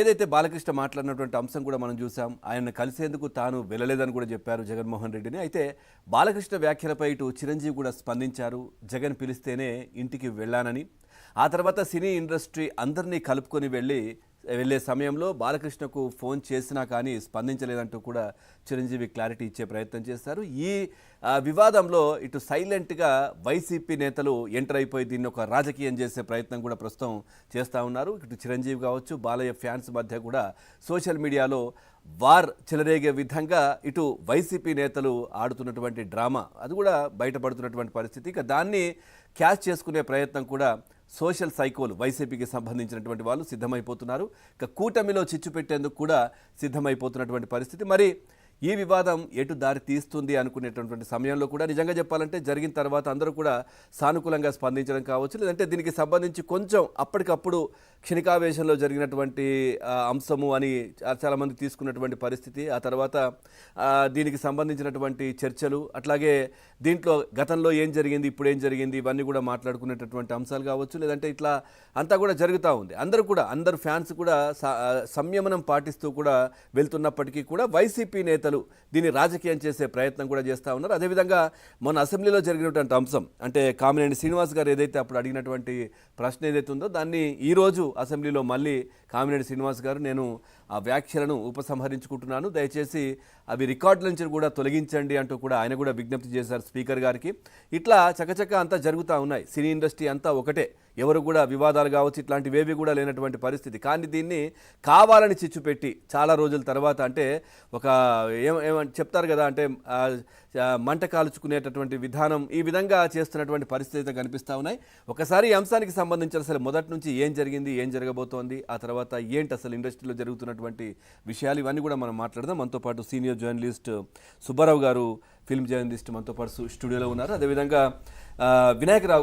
ఏదైతే బాలకృష్ణ మాట్లాడినటువంటి అంశం కూడా మనం చూసాం ఆయన కలిసేందుకు తాను వెళ్ళలేదని కూడా చెప్పారు జగన్మోహన్ రెడ్డిని. అయితే బాలకృష్ణ వ్యాఖ్యలపై ఇటు చిరంజీవి కూడా స్పందించారు జగన్ పిలిస్తేనే ఇంటికి వెళ్ళానని. ఆ తర్వాత సినీ ఇండస్ట్రీ అందరినీ కలుపుకొని వెళ్ళి వెళ్ళే సమయంలో బాలకృష్ణకు ఫోన్ చేసినా కానీ స్పందించలేదంటూ కూడా చిరంజీవి క్లారిటీ ఇచ్చే ప్రయత్నం చేశారు. ఈ వివాదంలో ఇటు సైలెంట్గా వైసీపీ నేతలు ఎంటర్ అయిపోయి దీన్ని ఒక రాజకీయం చేసే ప్రయత్నం కూడా ప్రస్తుతం చేస్తూ ఉన్నారు. ఇటు చిరంజీవి కావచ్చు బాలయ్య ఫ్యాన్స్ మధ్య కూడా సోషల్ మీడియాలో వార్ చెలరేగే విధంగా ఇటు వైసీపీ నేతలు ఆడుతున్నటువంటి డ్రామా. అది కూడా బయటపడుతున్నటువంటి పరిస్థితి. ఇక దాన్ని క్యాచ్ చేసుకునే ప్రయత్నం కూడా సోషల్ సైకోలు వైసీపీకి సంబంధించినటువంటి వాళ్ళు సిద్ధమైపోతున్నారు. ఇక కూటమిలో చిచ్చు పెట్టేందుకు కూడా సిద్ధమైపోతున్నటువంటి పరిస్థితి. మరి ఈ వివాదం ఎటు దారి తీస్తుంది అనుకునేటటువంటి సమయంలో కూడా నిజంగా చెప్పాలంటే జరిగిన తర్వాత అందరూ కూడా సానుకూలంగా స్పందించడం కావచ్చు లేదంటే దీనికి సంబంధించి కొంచెం అప్పటికప్పుడు క్షణికావేశంలో జరిగినటువంటి అంశము అని చాలామంది తీసుకున్నటువంటి పరిస్థితి ఆ తర్వాత దీనికి సంబంధించినటువంటి చర్చలు అట్లాగే దీంట్లో గతంలో ఏం జరిగింది ఇప్పుడు ఏం జరిగింది ఇవన్నీ కూడా మాట్లాడుకునేటటువంటి అంశాలు కావచ్చు లేదంటే ఇట్లా అంతా కూడా జరుగుతూ ఉంది. అందరూ కూడా అందరు ఫ్యాన్స్ కూడా సంయమనం పాటిస్తూ కూడా వెళ్తున్నప్పటికీ కూడా వైసీపీ నేతలు దీన్ని రాజకీయం చేసే ప్రయత్నం కూడా చేస్తూ ఉన్నారు. అదేవిధంగా మొన్న అసెంబ్లీలో జరిగినటువంటి అంశం అంటే కామినేని శ్రీనివాస్ గారు ఏదైతే అప్పుడు అడిగినటువంటి ప్రశ్న ఏదైతే ఉందో దాన్ని ఈరోజు అసెంబ్లీలో మళ్ళీ కామినేని శ్రీనివాస్ గారు నేను ఆ వ్యాఖ్యలను ఉపసంహరించుకుంటున్నాను. దయచేసి అవి రికార్డుల నుంచి కూడా తొలగించండి అంటూ కూడా ఆయన కూడా విజ్ఞప్తి చేశారు స్పీకర్ గారికి. ఇట్లా చకచక అంతా జరుగుతూ ఉన్నాయి. సినీ ఇండస్ట్రీ అంతా ఒకటే. ఎవరు కూడా వివాదాలు కావచ్చు ఇట్లాంటివేవి కూడా లేనటువంటి పరిస్థితి. కానీ దీన్ని కావాలని చిచ్చుపెట్టి చాలా రోజుల తర్వాత అంటే ఒక ఏం ఏమని చెప్తారు కదా అంటే మంట కాల్చుకునేటటువంటి విధానం ఈ విధంగా చేస్తున్నటువంటి పరిస్థితి అయితే కనిపిస్తూ ఉన్నాయి. ఒకసారి ఈ అంశానికి సంబంధించి అసలు మొదటి నుంచి ఏం జరిగింది ఏం జరగబోతోంది ఆ తర్వాత ఏంటి అసలు ఇండస్ట్రీలో జరుగుతున్నటువంటి విషయాలు ఇవన్నీ కూడా మనం మాట్లాడదాం. మనతో పాటు సీనియర్ జర్నలిస్ట్ సుబ్బారావు గారు ఫిల్మ్ జర్నలిస్ట్ మనతో పాటు స్టూడియోలో ఉన్నారు. అదేవిధంగా వినాయకరావు గారు